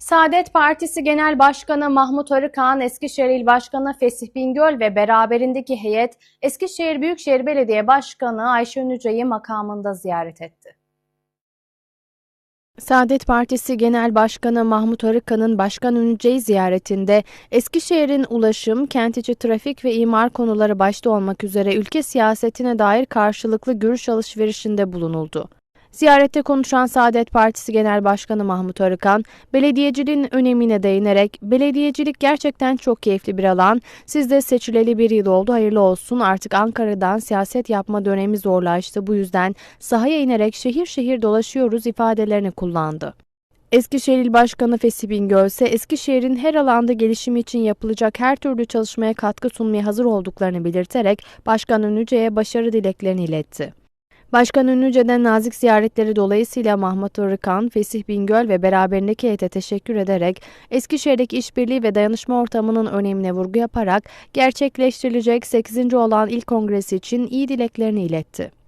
Saadet Partisi Genel Başkanı Mahmut Arıkan, Eskişehir İl Başkanı Fesih Bingöl ve beraberindeki heyet Eskişehir Büyükşehir Belediye Başkanı Ayşe Ünlüce'yi makamında ziyaret etti. Saadet Partisi Genel Başkanı Mahmut Arıkan'ın Başkan Ünlüce'yi ziyaretinde Eskişehir'in ulaşım, kent içi trafik ve imar konuları başta olmak üzere ülke siyasetine dair karşılıklı görüş alışverişinde bulunuldu. Ziyarette konuşan Saadet Partisi Genel Başkanı Mahmut Arıkan, belediyeciliğin önemine değinerek, belediyecilik gerçekten çok keyifli bir alan, siz de seçileli bir yıl oldu hayırlı olsun artık Ankara'dan siyaset yapma dönemi zorlaştı bu yüzden sahaya inerek şehir şehir dolaşıyoruz ifadelerini kullandı. Eskişehir İl Başkanı Fesih Bingöl ise Eskişehir'in her alanda gelişimi için yapılacak her türlü çalışmaya katkı sunmaya hazır olduklarını belirterek Başkan Ünlüce'ye başarı dileklerini iletti. Başkan Ünlüce'den nazik ziyaretleri dolayısıyla Mahmut Arıkan, Fesih Bingöl ve beraberindeki heyete teşekkür ederek Eskişehir'deki işbirliği ve dayanışma ortamının önemine vurgu yaparak gerçekleştirilecek 8. olan İl Kongresi için iyi dileklerini iletti.